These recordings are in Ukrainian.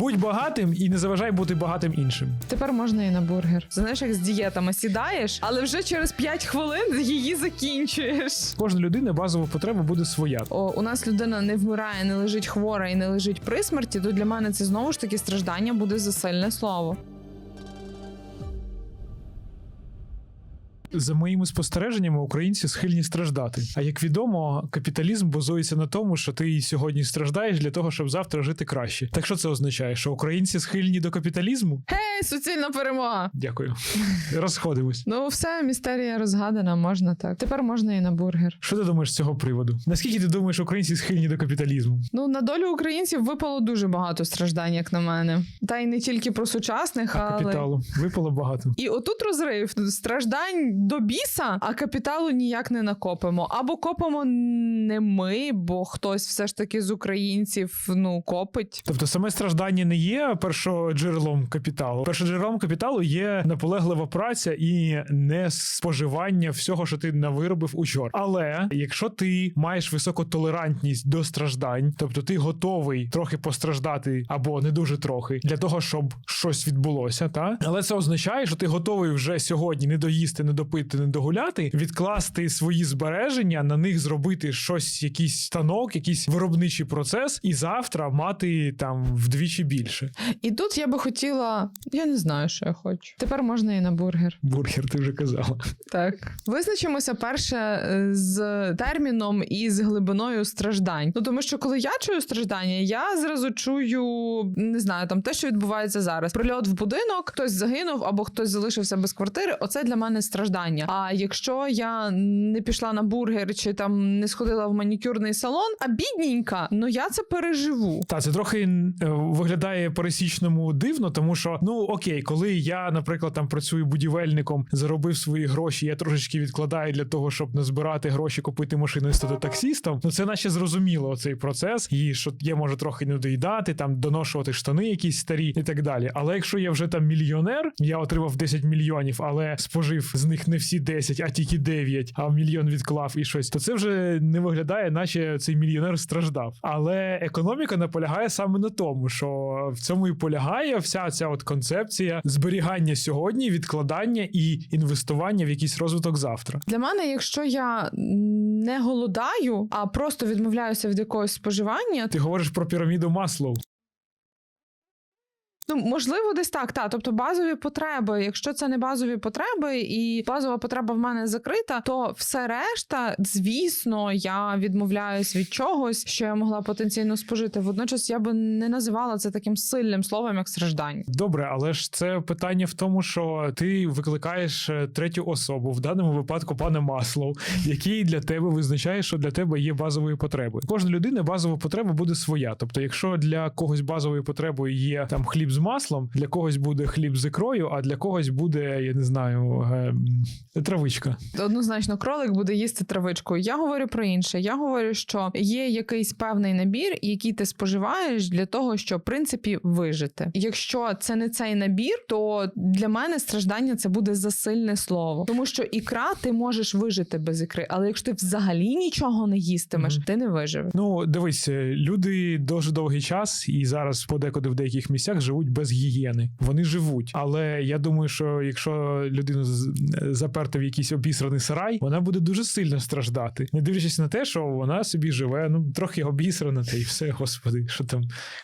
Будь багатим і не заважай бути багатим іншим. Тепер можна і на бургер. Знаєш, як з дієтами сідаєш, але вже через 5 хвилин її закінчуєш. Кожна людина базова потреба буде своя. О, у нас людина не вмирає, не лежить хвора і не лежить при смерті, то для мене це знову ж таки страждання буде за сильне слово. За моїми спостереженнями, українці схильні страждати. А як відомо, капіталізм базується на тому, що ти сьогодні страждаєш для того, щоб завтра жити краще. Так що це означає? Що українці схильні до капіталізму? Ей, суцільна перемога! Дякую. Розходимось. Ну, все, містерія розгадана, можна так. Тепер можна і на бургер. Що ти думаєш з цього приводу? Наскільки ти думаєш, українці схильні до капіталізму? Ну, на долю українців випало дуже багато страждань, як на мене. Та й не тільки про сучасних, А але. капіталу випало багато. І отут розрив страждань до біса, а капіталу ніяк не накопимо. Або копимо не ми, бо хтось все ж таки з українців ну копить. Тобто саме страждання не є першоджерелом капіталу. Першоджерелом капіталу є наполеглива праця і не споживання всього, що ти навиробив учора. Але якщо ти маєш високу толерантність до страждань, тобто ти готовий трохи постраждати або не дуже трохи для того, щоб щось відбулося, та але це означає, що ти готовий вже сьогодні не доїсти, не допити, не догуляти, відкласти свої збереження, на них зробити щось, якийсь станок, якийсь виробничий процес, і завтра мати там вдвічі більше. І тут я би хотіла, я не знаю, що я хочу. Тепер можна і на бургер. Бургер, ти вже казала. Так, визначимося перше е, з терміном і з глибиною страждань. Ну тому що коли я чую страждання, я зразу чую не знаю, там те, що відбувається зараз. Прильот в будинок, хтось загинув або хтось залишився без квартири. Оце для мене страждання. А якщо я не пішла на бургер чи там не сходила в манікюрний салон, а бідненька, ну я це переживу. Та це трохи е, виглядає пересічному дивно, тому що ну окей, коли я, наприклад, там працюю будівельником, заробив свої гроші, я трошечки відкладаю для того, щоб назбирати гроші, купити машину і стати таксістом. Ну це наче зрозуміло цей процес, і що я можу трохи не доїдати, там доношувати штани якісь старі і так далі. Але якщо я вже там мільйонер, я отримав 10 мільйонів, але спожив з них не всі 10, а тільки 9, а мільйон відклав і щось, то це вже не виглядає, наче цей мільйонер страждав. Але економіка наполягає саме на тому, що в цьому і полягає вся ця от концепція зберігання сьогодні, відкладання і інвестування в якийсь розвиток завтра. Для мене, якщо я не голодаю, а просто відмовляюся від якогось споживання, Ти говориш про піраміду Маслоу. Ну, можливо, десь так. Та тобто базові потреби. Якщо це не базові потреби, і базова потреба в мене закрита, то все решта, звісно, я відмовляюсь від чогось, що я могла потенційно спожити. Водночас я би не називала це таким сильним словом, як страждання. Добре, але ж це питання в тому, що ти викликаєш е, третю особу, в даному випадку пана Маслоу, який для тебе визначає, що для тебе є базовою потребою. Кожна людина базова потреба буде своя. Тобто, якщо для когось базовою потребою є там хліб з маслом, для когось буде хліб з ікрою, а для когось буде, я не знаю, е, травичка. Однозначно, кролик буде їсти травичку. Я говорю про інше. Я говорю, що є якийсь певний набір, який ти споживаєш для того, щоб в принципі вижити. Якщо це не цей набір, то для мене страждання це буде засильне слово, тому що ікра ти можеш вижити без ікри, але якщо ти взагалі нічого не їстимеш, Мгм. ти не виживеш. Ну, дивись, е, люди дуже довгий час і зараз подекуди в деяких місцях живуть без гігієни. Вони живуть. Але я думаю, що якщо людину е, заперти в якийсь обісраний сарай, вона буде дуже сильно страждати, не дивлячись на те, що вона собі живе, ну трохи обісрана, та й все, господи, що там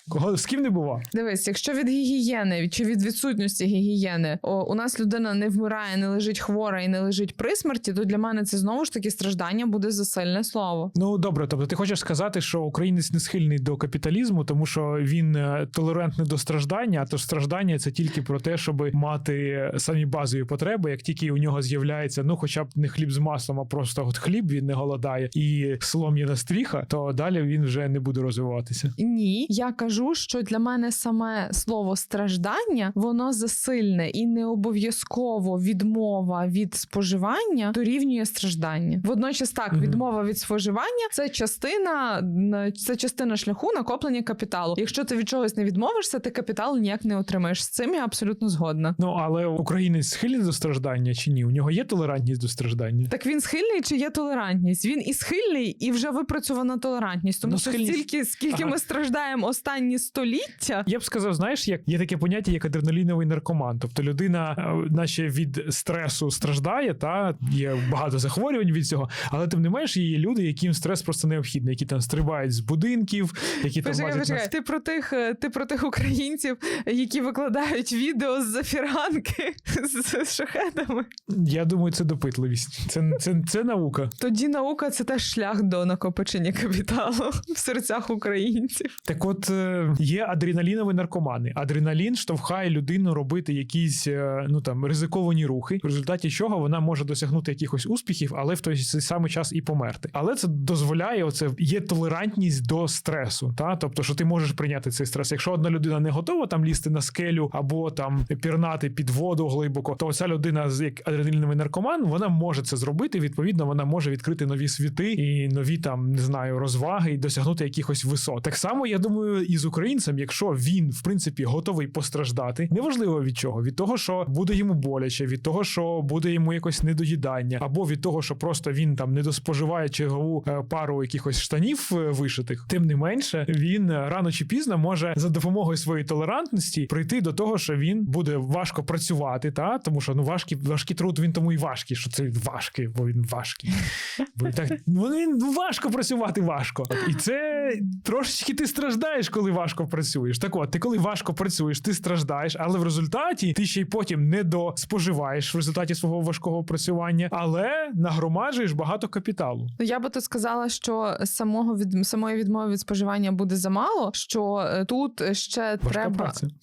кого з ким не бува. Дивись, якщо від гігієни чи від відсутності гігієни о, у нас людина не вмирає, не лежить хвора і не лежить при смерті, то для мене це знову ж таки страждання буде засильне слово. Ну добре, тобто ти хочеш сказати, що українець не схильний до капіталізму, тому що він е, толерантний до страждання, а то страждання це тільки про те, щоб мати самі базові потреби. Як тільки у нього з'являється, ну хоча б не хліб з маслом, а просто от хліб він не голодає і солом'яна стріха, то далі він вже не буде розвиватися. Ні, я кажу, що для мене саме слово страждання воно засильне і не обов'язково відмова від споживання дорівнює страждання. Водночас, так, відмова від споживання це частина це частина шляху накоплення капіталу. Якщо ти від чогось не відмовишся, ти капітал капітал ніяк не отримаєш. З цим я абсолютно згодна. Ну але українець схильний до страждання чи ні? У нього є толерантність до страждання? Так він схильний чи є толерантність? Він і схильний, і вже випрацьована толерантність. Тому Ну, що схильність- стільки, скільки Ага. ми страждаємо останні століття. Я б сказав, знаєш, як є таке поняття, як адреналіновий наркоман. Тобто людина, е, наче від стресу страждає, та є багато захворювань від цього, але тим не менш є люди, яким стрес просто необхідний, які там стрибають з будинків, які там лазять на почекай. Ти про тих, е, ти про тих українців, які викладають відео з зафіранки з шахедами. Я думаю, це допитливість. Це, це, це наука. Тоді наука це теж шлях до накопичення капіталу в серцях українців. Так, от е, є адреналінові наркомани. Адреналін штовхає людину робити якісь е, ну там ризиковані рухи, в результаті чого вона може досягнути якихось успіхів, але в той самий час і померти. Але це дозволяє оце є толерантність до стресу. Та тобто, що ти можеш прийняти цей стрес. Якщо одна людина не готова там лізти на скелю або там пірнати під воду глибоко, то ця людина з як адреналіновий наркоман, вона може це зробити. Відповідно, вона може відкрити нові світи і нові там не знаю розваги і досягнути якихось висот. Так само я думаю, і з українцем, якщо він в принципі готовий постраждати, неважливо від чого, від того, що буде йому боляче, від того, що буде йому якось недоїдання, або від того, що просто він там не доспоживає чергову е, пару якихось штанів е, вишитих. Тим не менше, він е, рано чи пізно може за допомогою своєї толерантності прийти до того, що він буде важко працювати, та тому що ну важкий, важкий труд він тому і важкий, що це важкий, бо він важкий. Бо так ну, він важко працювати важко. І це трошечки ти страждаєш, коли важко працюєш. Так от, ти коли важко працюєш, ти страждаєш, але в результаті ти ще й потім не доспоживаєш в результаті свого важкого працювання, але нагромаджуєш багато капіталу. Ну, я би тут сказала, що самого від самої відмови від споживання буде замало. Що е, тут ще Важка треба праця.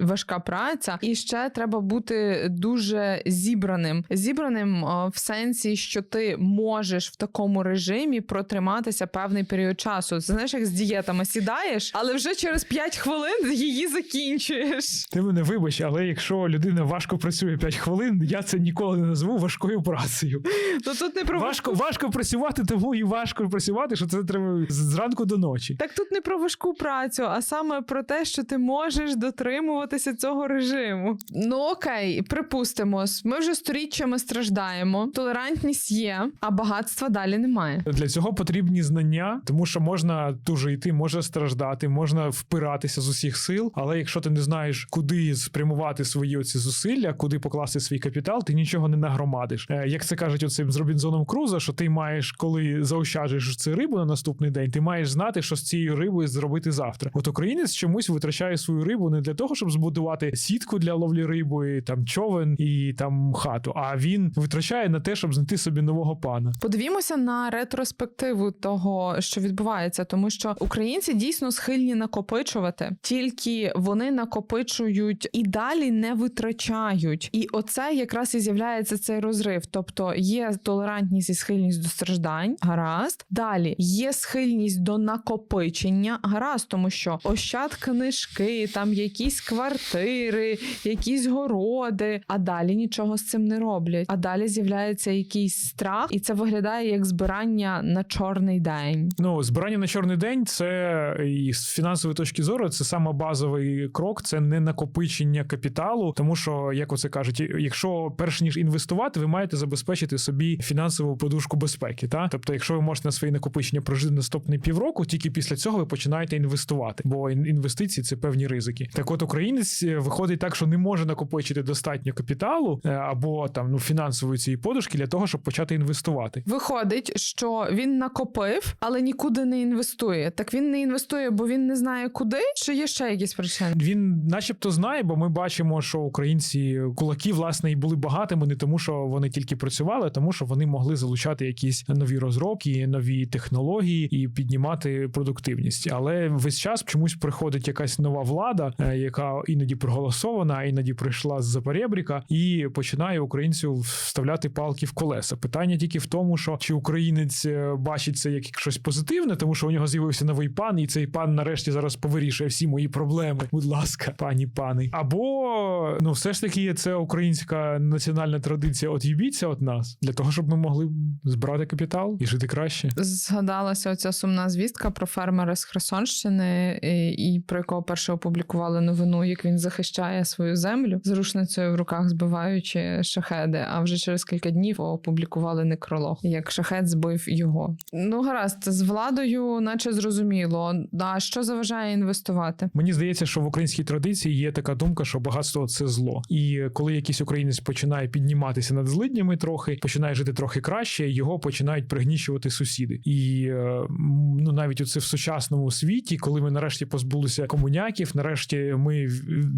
важка праця, і ще треба бути дуже зібраним. Зібраним е, в сенсі, що ти можеш в такому режимі протриматися певний період часу. Знаєш, як з дієтами сідаєш, але вже через 5 хвилин її закінчуєш. Ти мене вибач, але якщо людина важко працює 5 хвилин, я це ніколи не назву важкою працею. То тут не про Важко, важко працювати, тому і важко працювати, що це треба зранку до ночі. Так тут не про важку працю, а саме про те, що ти можеш дотримуватися цього режиму. Ну окей, припустимо, ми вже сторіччями страждаємо, толерантність є, а багатства далі немає. Для цього потрібні знання, тому що можна тужити, можна страждати, можна впиратися з усіх сил. Але якщо ти не знаєш, куди спрямувати свої оці зусилля, куди покласти свій капітал, ти нічого не нагромадиш. Е, Як це кажуть, оцим з Робінзоном Круза, що ти маєш, коли заощаджуєш цю рибу на наступний день, ти маєш знати, що з цією рибою зробити завтра. От українець чомусь витрачає свою рибу не для того, щоб збудувати сітку для ловлі риби, там човен і там хату. А він витрачає на те, щоб знайти собі нового пана. Подивімося на ретроспективу того, що відбувається, тому що українці дійсно схильні накопичувати, тільки вони накопичують і далі не витрачають. І оце якраз і з'являється цей розрив. Тобто є толерантність і схильність до страждань, гаразд. Далі є схильність до накопичення, гаразд, тому що ощад книжки, там якісь квартири, якісь городи, а далі нічого з цим не роблять. А далі з'являється якийсь страх, і це виглядає як збирання на чорний день. Ну, збирання на чорний день це і з фінансової точки зору, це саме базовий крок, це не накопичення капіталу, тому що, як оце кажуть, якщо перш ніж інвестувати, ви маєте забезпечити собі фінансову подушку безпеки. Та тобто, якщо ви можете на свої накопичення прожити наступні півроку, тільки після цього ви починаєте інвестувати, бо інвестиції це певні ризики. Так, от українець е, виходить так, що не може накопичити достатньо капіталу е, або там ну фінансової цієї подушки для того, щоб почати інвестувати. Виходить, що він накопив, але нікуди не інвестує. Так він не інвестує, бо він не знає куди, чи є ще якісь причини. Він, начебто, знає, бо ми бачимо, що українці кулаки власне і були багатими не тому, що вони тільки працювали, а тому що вони могли залучати якісь нові розробки, нові технології і піднімати продуктивність. Але весь час чомусь приходить якась нова влада, яка іноді проголосована, а іноді прийшла з Запорєбріка, і починає українцю вставляти палки в колеса. Питання тільки в тому, що чи українець е, бачить це як щось позитивне, тому що у нього з'явився новий пан, і цей пан нарешті зараз повирішує всі мої проблеми. Будь ласка, пані пани. Або ну, все ж таки, це українська національна традиція. От'їбіться від нас для того, щоб ми могли збирати капітал і жити краще. Згадалася оця сумна звістка про фермера з Херсонщини, і, і про якого перше опублікував опублікували новину, як він захищає свою землю з рушницею в руках, збиваючи шахеди. А вже через кілька днів опублікували некролог, як шахет збив його. Ну гаразд, з владою, наче зрозуміло. А що заважає інвестувати? Мені здається, що в українській традиції є така думка, що багатство це зло. І коли якийсь українець починає підніматися над злиднями трохи, починає жити трохи краще, його починають пригніщувати сусіди. І е, ну навіть оце в сучасному світі, коли ми нарешті позбулися комуняків, нарешті ми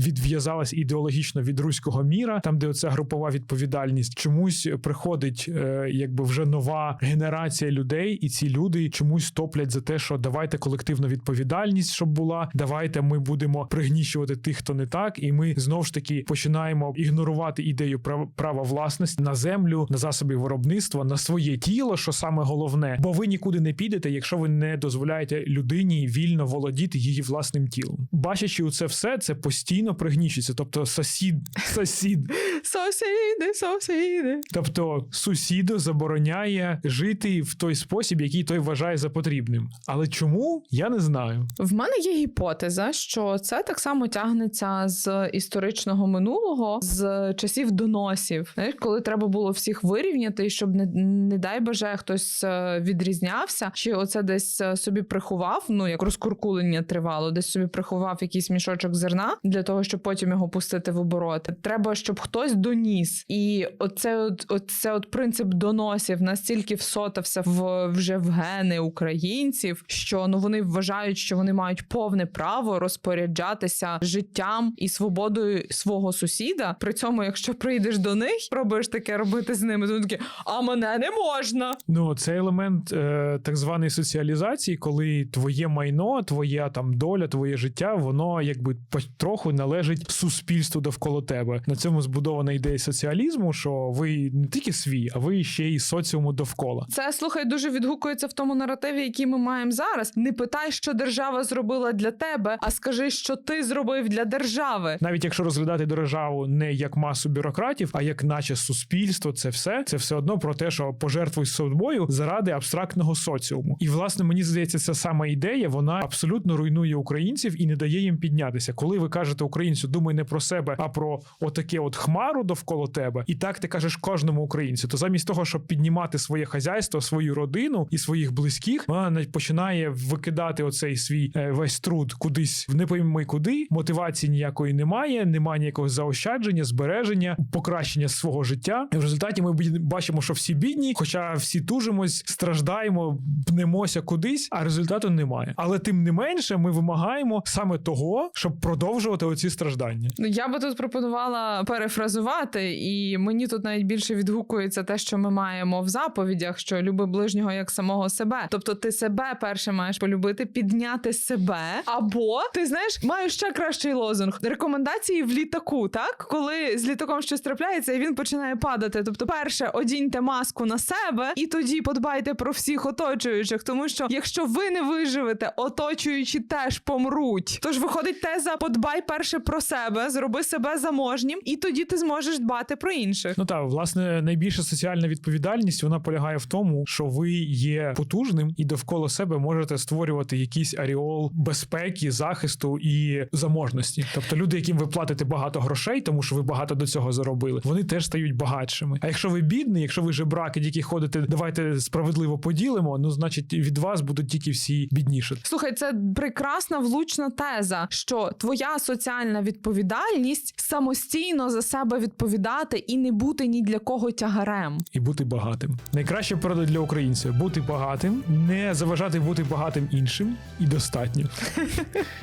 відв'язались ідеологічно від руського міра, там де оця групова відповідальність, чомусь приходить е, якби вже нова генерація людей, і ці люди чомусь топлять за те, що давайте колективну відповідальність, щоб була. Давайте ми будемо пригніщувати тих, хто не так, і ми знов ж таки починаємо ігнорувати ідею прав- права власності на землю, на засоби виробництва, на своє тіло, що саме головне, бо ви нікуди не підете, якщо ви не дозволяєте людині вільно володіти її власним тілом. Бачачи у це все, це постійно пригніщується. Тобто, сусід, сусід, Сусіди, сусіди. тобто сусіду забороняє жити в той спосіб, який той вважає за потрібним. Але чому я не знаю. В мене є гіпотеза, що це так само тягнеться з історичного минулого, з часів доносів, знаєш, коли треба було всіх вирівняти, і щоб не, не дай боже хтось е, відрізнявся, чи оце десь е, собі приховав, ну як розкуркулення тривало, десь собі приховав якийсь мішочок зерна для того, щоб потім його пустити в оборот. Треба, щоб хтось доніс, і оце от, оце от принцип доносів настільки всотався в вже в гени українців, що ну вони вважають, що вони мають повне право розпоряджатися життям і свободою свого сусіда. При цьому, якщо прийдеш до них, пробуєш таке робити з ними, то такі, а мене не можна. Ну, це елемент е, так званої соціалізації, коли твоє майно, твоя там доля, твоє життя, воно якби потроху належить суспільству довкола тебе. На цьому збудована ідея соціалізму, що ви не тільки свій, а ви ще й соціуму довкола. Це слухай дуже відгукується в тому наративі, який ми маємо зараз. Не питай, що держава зробила для тебе, а скажи, що ти зробив для держави. Навіть якщо розглядати державу не як масу бюрократів, а як наче суспільство, це все це все одно про те, що пожертвуй собою заради абстрактного соціуму. І власне мені здається, ця сама ідея вона абсолютно руйнує українців і не дає їм піднятися. Коли ви кажете українцю, думай не про себе, а про отаке от хмару довкола тебе, і так ти кажеш кожному українцю. То замість того, щоб піднімати своє хазяйство, свою родину і своїх близьких, вона починає викидати оцей свій е, весь труд кудись в не пойми куди. Мотивації ніякої немає, немає ніякого заощадження, збереження, покращення свого життя. І в результаті ми бачимо, що всі бідні, хоча всі тужимось, страждаємо, пнемося кудись, а результату немає. Але тим не менше, ми вимагаємо саме того, щоб продовжувати оці страждання. Ну, я би тут пропонувала перефразувати, і мені тут навіть більше відгукується те, що ми маємо в заповідях: що люби ближнього як самого себе. Тобто, ти себе перше маєш полюбити, підняти себе. Або ти знаєш, маєш ще кращий лозунг рекомендації в літаку. Так, коли з літаком щось трапляється, і він починає падати. Тобто, перше одіньте маску на себе, і тоді подбайте про всіх оточуючих, тому що якщо ви не виживете, оточуючі теж помруть. Тож виходить теза: подбай перше про себе, зроби себе заможнім, і тоді ти зможеш дбати про інших. Ну так, власне, найбільша соціальна відповідальність вона полягає в тому, що ви є потужним і довкола себе можете створювати якийсь аріол безпеки, захисту і заможності. Тобто люди, яким ви платите багато грошей, тому що ви багато до цього заробили, вони теж стають багатшими. А якщо ви бідний, якщо ви жебрак, які ходите, давайте справедливо поділимо. Ну, значить, від вас будуть тільки всі біднішати. Слухай, це прекрасна влучна теза, що твоя соціальна відповідальність самостійно за себе відповідати і не бути ні для кого тягарем. і бути багатим. Найкраща порада для українця бути багатим, не заважати бути багатим іншим і достатньо.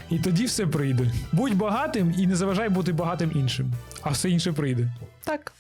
І тоді все прийде. Будь багатим і не заважай бути багатим іншим, а все інше прийде. Так.